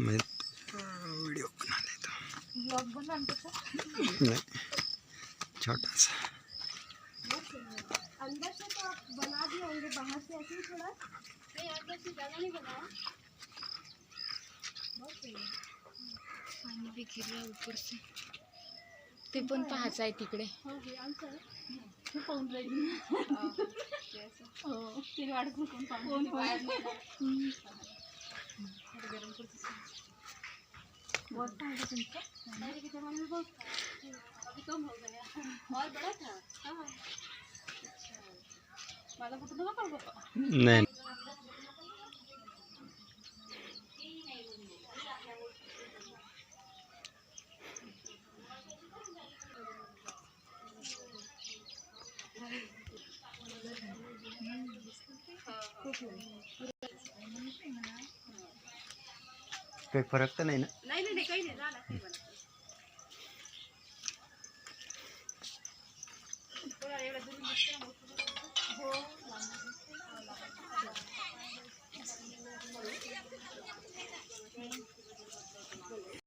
मैं वीडियो बना लेता हूँ। नहीं छोटा सा। अंदर से तो आप बना दिए होंगे बाहर से ऐसे ही थोड़ा। नहीं अंदर से ज़्यादा नहीं बनाया। बहुत सही पाणी बी गिरलं ऊपर से। ते पण पाहायचं आहे तिकडे. हो हे. हे पाहून राहिली? हो वाटत कोण पाहून बहुत अरे किती मला बहुत अभी कम हो गया और बड़ा था नहीं फरक तर नाही ना? हो